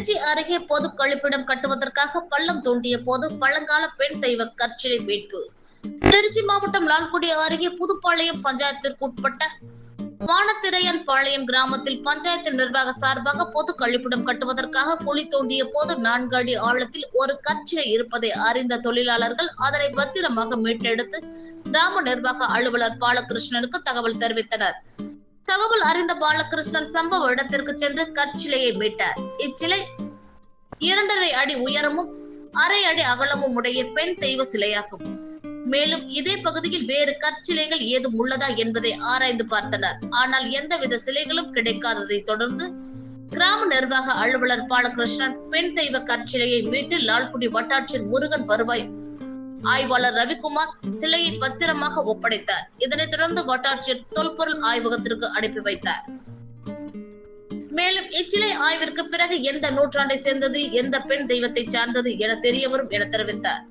திருச்சி அருகே பொது கழிப்பிடம் கட்டுவதற்காக பள்ளம் தோண்டிய போது பழங்கால பெண் தெய்வ கற்சிலை மீட்பு. திருச்சி மாவட்டம் லால்குடி அருகே புதுப்பாளையம் பஞ்சாயத்திற்கு உட்பட்ட வானத்திரையன் பாளையம் கிராமத்தில் பஞ்சாயத்து நிர்வாக சார்பாக பொது கழிப்பிடம் கட்டுவதற்காக குழி தோண்டிய போது நான்கு அடி ஆழத்தில் ஒரு கற்சிலை இருப்பதை அறிந்த தொழிலாளர்கள் அதனை பத்திரமாக மீட்டெடுத்து கிராம நிர்வாக அலுவலர் பாலகிருஷ்ணனுக்கு தகவல் தெரிவித்தனர். தகவல் அறிந்த பாலகிருஷ்ணன் சம்பவ இடத்திற்கு சென்று கற்சிலையை மீட்டார். இச்சிலை இரண்டரை அடி உயரமும் அரை அடி அகலமும் உடைய பெண் தெய்வ சிலையாகும். மேலும் இதே பகுதியில் வேறு கற்சிலைகள் ஏதும் உள்ளதா என்பதை ஆராய்ந்து பார்த்தனர். ஆனால் எந்தவித சிலைகளும் கிடைக்காததை தொடர்ந்து கிராம நிர்வாக அலுவலர் பாலகிருஷ்ணன் பெண் தெய்வ கற்சிலையை மீட்டு லால்குடி வட்டாட்சியர் முருகன் வருவாய் ஆய்வாளர் ரவிக்குமார் சிலையை பத்திரமாக ஒப்படைத்தார். இதனைத் தொடர்ந்து வட்டாட்சியர் தொல்பொருள் ஆய்வகத்திற்கு அனுப்பி வைத்தார். மேலும் இச்சிலை ஆய்விற்கு பிறகு எந்த நூற்றாண்டை சேர்ந்தது எந்த பெண் தெய்வத்தை சார்ந்தது என தெரியவரும் என தெரிவித்தார்.